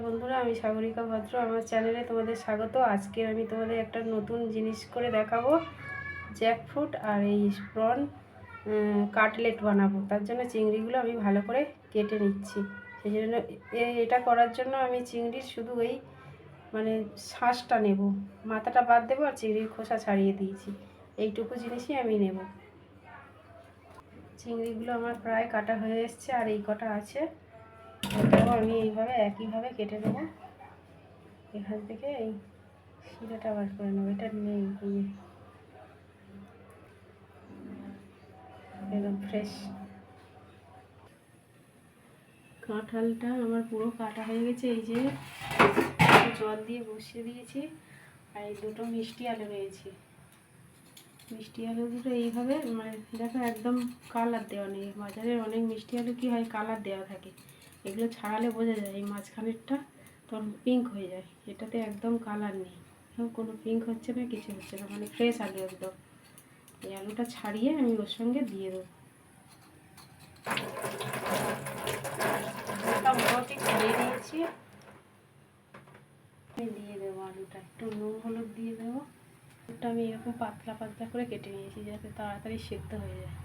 বন্ধুরা, আমি সাগরিকা ভদ্র। আমার চ্যানেলে তোমাদের স্বাগত। আজকে আমি তোমাদের একটা নতুন জিনিস করে দেখাবো। জ্যাকফ্রুট আর এই স্প্রন কাটলেট বানাবো। তার জন্য চিংড়িগুলো আমি ভালো করে কেটে নিচ্ছি। সেই জন্য এটা করার জন্য আমি চিংড়ির শুধু এই মানে শ্বাসটা নেব। মাথাটা বাদ দেবো আর চিংড়ির খোসা ছাড়িয়ে দিয়েছি। এইটুকু জিনিসই আমি নেব। চিংড়িগুলো আমার প্রায় কাটা হয়ে এসছে আর এই কটা আছে। এটাও আমি এইভাবে একইভাবে কেটে দেবো এখান থেকে এই শিরাটা বার করে নেব, এটা নেই এই। একদম ফ্রেশ কাঁঠালটা আমার পুরো কাটা হয়ে গেছে, এই যে জল দিয়ে বসিয়ে দিয়েছি। আর এই দুটো মিষ্টি আলু রয়েছে মিষ্টি আলু দুটো এইভাবে মানে দেখো একদম কালার দেওয়া নেই। বাজারে অনেক মিষ্টি আলু কি হয় কালার দেওয়া থাকে। এগুলো ছাড়ালে বোঝা যায় এই মাঝখানেরটা তখন পিঙ্ক হয়ে যায়। এটাতে একদম কালার নেই। এখন কোনো পিঙ্ক হচ্ছে না, কিছু হচ্ছে না মানে ফ্রেশ আলু একদম। এই আলুটা ছাড়িয়ে আমি ওর সঙ্গে দিয়ে দেবো। দিয়ে দিয়ে দেবো আলুটা, একটু নুন, হলুদ দিয়ে দেবো। আলুটা আমি এরকম পাতলা পাতলা করে কেটে নিয়েছি, যাতে তাড়াতাড়ি সেদ্ধ হয়ে যায়।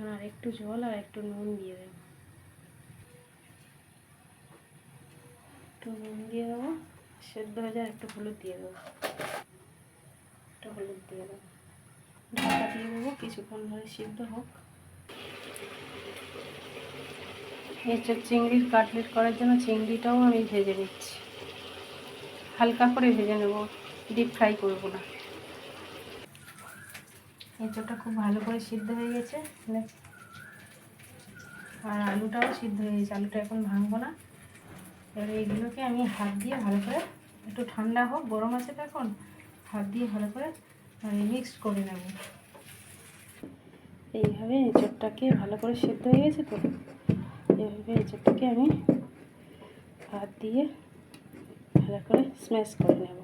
এখন আর একটু জল আর একটু নুন দিয়ে দেবো। একটু নুন দিয়ে দেবো, সেদ্ধ হয়ে যায় একটু হলুদ দিয়ে দেবো। একটু হলুদ দিয়ে দেবো। ঢাকা দিয়ে দেবো, কিছুক্ষণ ধরে সিদ্ধ হোক। এঁচড় চিংড়ির কাটলেট করার জন্য চিংড়িটাও আমি ভেজে নিচ্ছি। হালকা করে ভেজে নেব ডিপ ফ্রাই করব না। এঁচড়টা খুব ভালো করে সিদ্ধ হয়ে গেছে। দেখ। আর আলুটাও সিদ্ধ হয়ে গেছে, আলুটা এখন ভাঙবো না। এবার এইগুলোকে আমি হাত দিয়ে ভালো করে একটু ঠান্ডা হোক, গরম আছে তো এখন, হাত দিয়ে ভালো করে মিক্স করে নেব। এইভাবে এঁচড়টাকে ভালো করে সেদ্ধ হয়ে গেছে তো? এইভাবে এঁচড়টাকে আমি হাত দিয়ে ভালো করে স্ম্যাশ করে নেব।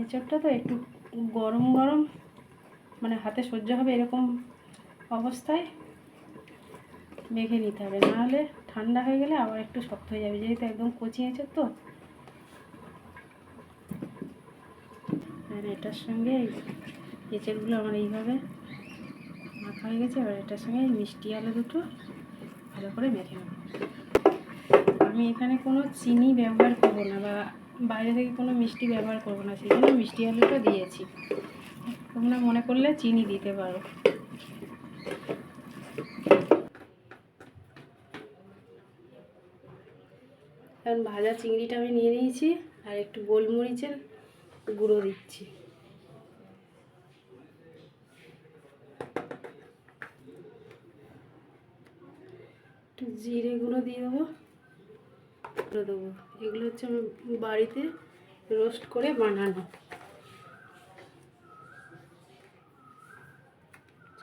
এঁচড়টা তো একটু গরম গরম মানে হাতে সহ্য হবে এরকম অবস্থায় মেখে নিতে হবে। নাহলে ঠান্ডা হয়ে গেলে আবার একটু শক্ত হয়ে যাবে। যেহেতু একদম কচি এঁচড় তো। আর এটার সঙ্গে এঁচড়গুলো আমার এইভাবে মাখা হয়ে গেছে। এবার এটার সঙ্গে মিষ্টি আলু দুটো ভালো করে মেখে নেব। আমি এখানে কোনো চিনি ব্যবহার করব না বা বাইরে থেকে কোনো মিষ্টি ব্যবহার করব না, সেই জন্য মিষ্টি আলুটা দিয়েছি। তোমরা মনে করলে চিনি দিতে পারো। কারণ ভাজা চিংড়িটা আমি নিয়ে নিয়েছি, আর একটু গোলমরিচের গুঁড়ো দিচ্ছি। একটু জিরে গুঁড়ো দিয়ে দেবো। করে দেবো। এগুলো হচ্ছে আমি বাড়িতে রোস্ট করে বানানো।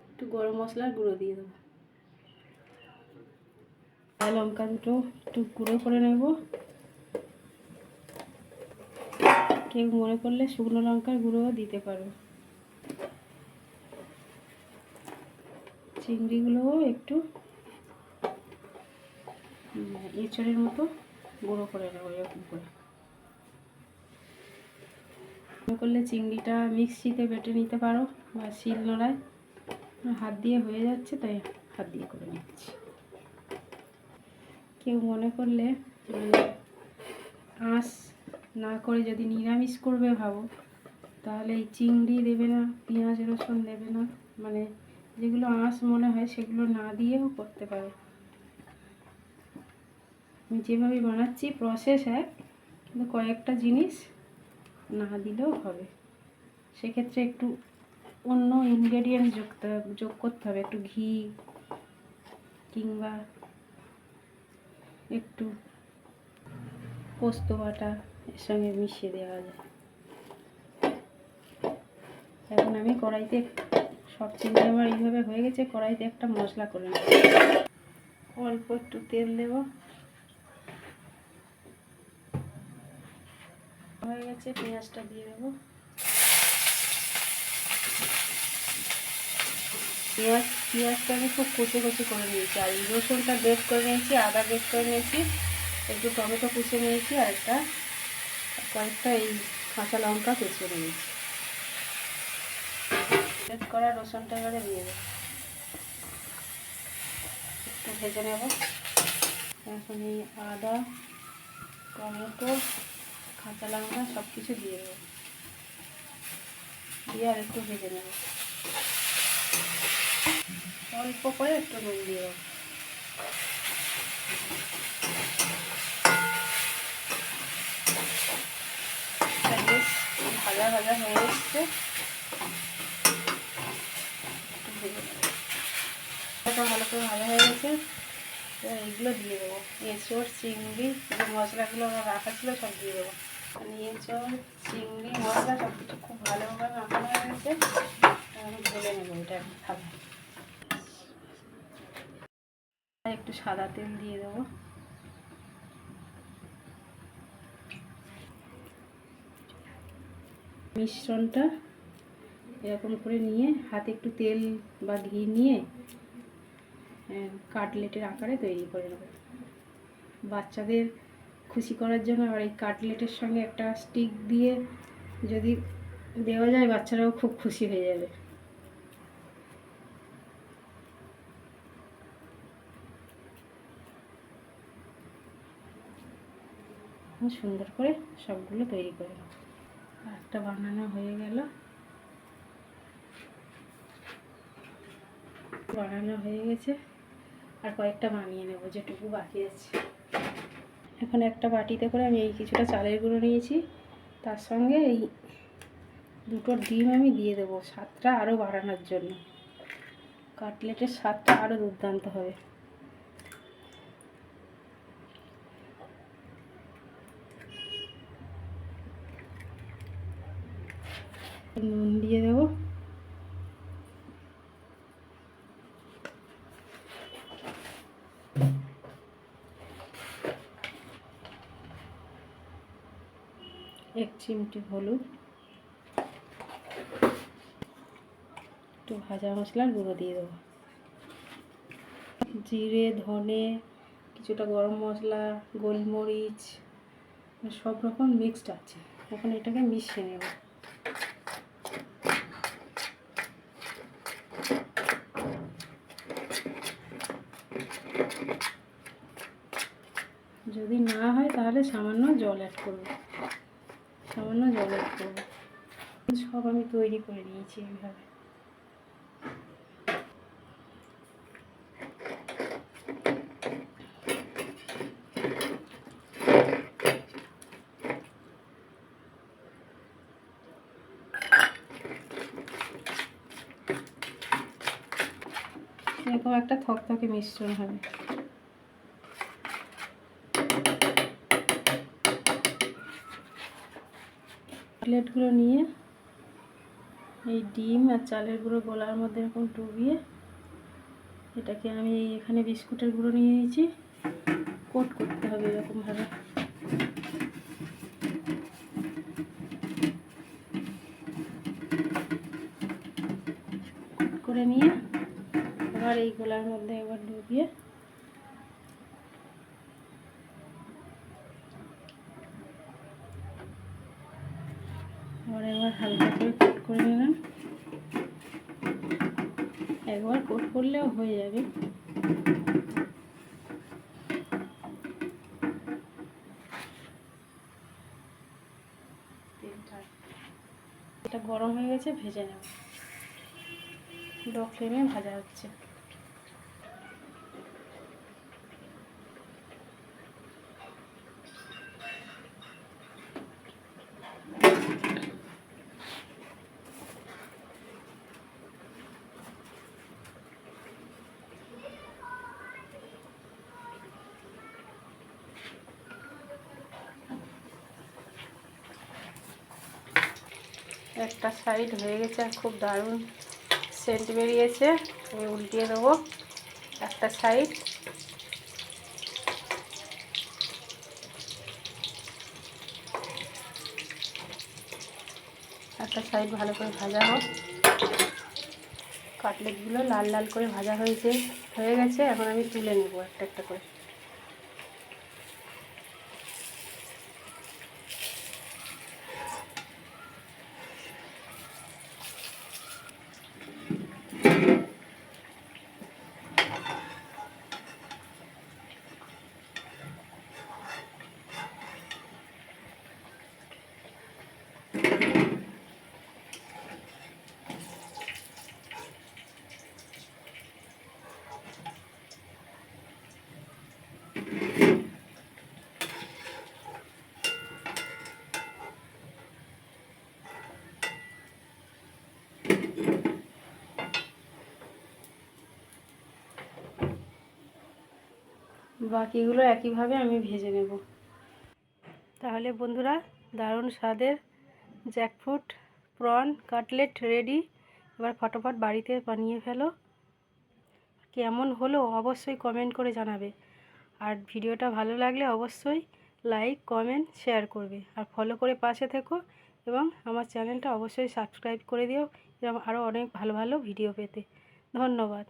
একটু গরম মশলার গুঁড়ো দিয়ে দেবো। লঙ্কা দুটো একটু গুঁড়ো করে নেব। কেউ মনে করলে শুকনো লঙ্কার গুঁড়োও দিতে পারো। চিংড়িগুলোও একটু এঁচড়ের মতো গুঁড়ো করে নেব, এরকম করে। করলে চিংড়িটা মিক্সিতে বেটে নিতে পারো, বা শিল নোড়ায় হাত দিয়ে হয়ে যাচ্ছে, তাই হাত দিয়ে করে নিচ্ছি। কেউ মনে করলে মানে আঁশ না করে যদি নিরামিষ করবে ভাবো, তাহলে এই চিংড়ি দেবে না, পেঁয়াজ, রসুন দেবে না। মানে যেগুলো আঁশ মনে হয়, সেগুলো না দিয়েও করতে পারো। আমি যেভাবে বানাচ্ছি প্রসেস এক, কিন্তু কয়েকটা জিনিস না দিলেও হবে। সেক্ষেত্রে একটু অন্য ইনগ্রেডিয়েন্টস যোগ যোগ করতে হবে। একটু ঘি কিংবা একটু পোস্ত বাটা এর সঙ্গে মিশিয়ে দেওয়া যায়। এখন আমি কড়াইতে সব চিংড়ি আমার এইভাবে হয়ে গেছে, কড়াইতে একটা মশলা করে নেব। অল্প একটু তেল দেব। হয়ে গেছে, পেঁয়াজটা দিয়ে দেবো। পেঁয়াজ, পেঁয়াজটা আমি খুব কুচে কুচি করে নিয়েছি। আর রসুনটা বেট করে নিয়েছি, আদা বেট করে নিয়েছি, একটু টমেটো কুচে নিয়েছি, আর একটা, কয়েকটা এই কাঁচা লঙ্কা কুচে নিয়েছি। বেট করা রসুনটা এবারে দিয়ে দেবো। একটু ভেজে নেব। এখন এই আদা, টমেটো কাঁচা লঙ্কা সব কিছু দিয়ে দেবো। দিয়ে আর একটু ভেজে নেব। অল্প করে একটু নুন দিয়ে দেবো। ভাজা ভাজা হয়ে এসছে। ভালো করে ভাজা হয়ে গেছে। এইগুলো দিয়ে দেবো। এঁচড়, চিংড়ি, যে মশলাগুলো রাখা ছিল সব দিয়ে দেবো। এঁচড় চিংড়ি, মশলা সব খুব ভালোভাবে মাখানো হয়ে গেছে। আমি ঢেলে নেব, এটা খাবে। একটু সাদা তেল দিয়ে দেবো। মিশ্রণটা এরকম করে নিয়ে, হাতে একটু তেল বা ঘি নিয়ে কাটলেটের আকারে তৈরি করে নেব। বাচ্চাদের খুশি করার জন্য আর এই কাটলেটের সঙ্গে একটা স্টিক দিয়ে যদি দেওয়া যায়, বাচ্চারাও খুব খুশি হয়ে যাবে। সুন্দর করে সবগুলো তৈরি করে একটা বানানো হয়ে গেল। বানানো হয়ে গেছে। আর কয়েকটা বানিয়ে নেব, যেটুকু বাকি আছে। এখন একটা বাটিতে করে আমি এই কিছুটা চালের গুঁড়ো নিয়েছি। তার সঙ্গে এই দুটো ডিম আমি দিয়ে দেবো স্বাদটা আরও বাড়ানোর জন্য। কাটলেটের স্বাদটা আরও দুর্দান্ত হবে। নুন দিয়ে দেবো। এক চিমটি হলুদ, একটু ভাজা মশলার গুঁড়ো দিয়ে দেবো। জিরে, ধনে, কিছুটা গরম মশলা, গোলমরিচ সব রকম মিক্সড আছে। এখন এটাকে মিশিয়ে নেব। যদি না হয় তাহলে সামান্য জল অ্যাড করব। সামান্য জল সব আমি তৈরি করে নিয়েছি এইভাবে। এরকম একটা থকথকে মিশ্রণ হবে। প্লেটগুলো নিয়ে, এই ডিম আর চালের গুঁড়ো গোলার মধ্যে এরকম ডুবিয়ে, এটাকে আমি এখানে বিস্কুটের গুঁড়ো নিয়ে নিয়েছি। কোট করতে হবে এরকমভাবে। করে নিয়ে আবার এই গোলার মধ্যে একবার ডুবিয়ে আবার একবার হালকা করে কোট করে নিলাম। একবার কোট করলেও হয়ে যাবে। এটা গরম হয়ে গেছে, ভেজে নেব। লো ফ্লেমে ভাজা হচ্ছে। একটা সাইড হয়ে গেছে খুব দারুণ সেন্ট বেরিয়েছে। আমি উল্টিয়ে দেবো একটা সাইড একটা সাইড ভালো করে ভাজা হোক। কাটলেটগুলো লাল লাল করে ভাজা হয়েছে, হয়ে গেছে। এখন আমি তুলে নেব একটা একটা করে। বাকিগুলো একইভাবে আমি ভেজে নেব। তাহলে বন্ধুরা, দারুণ স্বাদের জ্যাকফ্রুট, প্রন, কাটলেট রেডি। এবার ফটোফট বাড়িতে বানিয়ে ফেলো। কেমন হলো অবশ্যই কমেন্ট করে জানাবে। আর ভিডিওটা ভালো লাগলে অবশ্যই লাইক, কমেন্ট, শেয়ার করবে। আর ফলো করে পাশে থেকো এবং আমার চ্যানেলটা অবশ্যই সাবস্ক্রাইব করে দিও। এরকম আরও অনেক ভালো ভালো ভিডিও পেতে। ধন্যবাদ।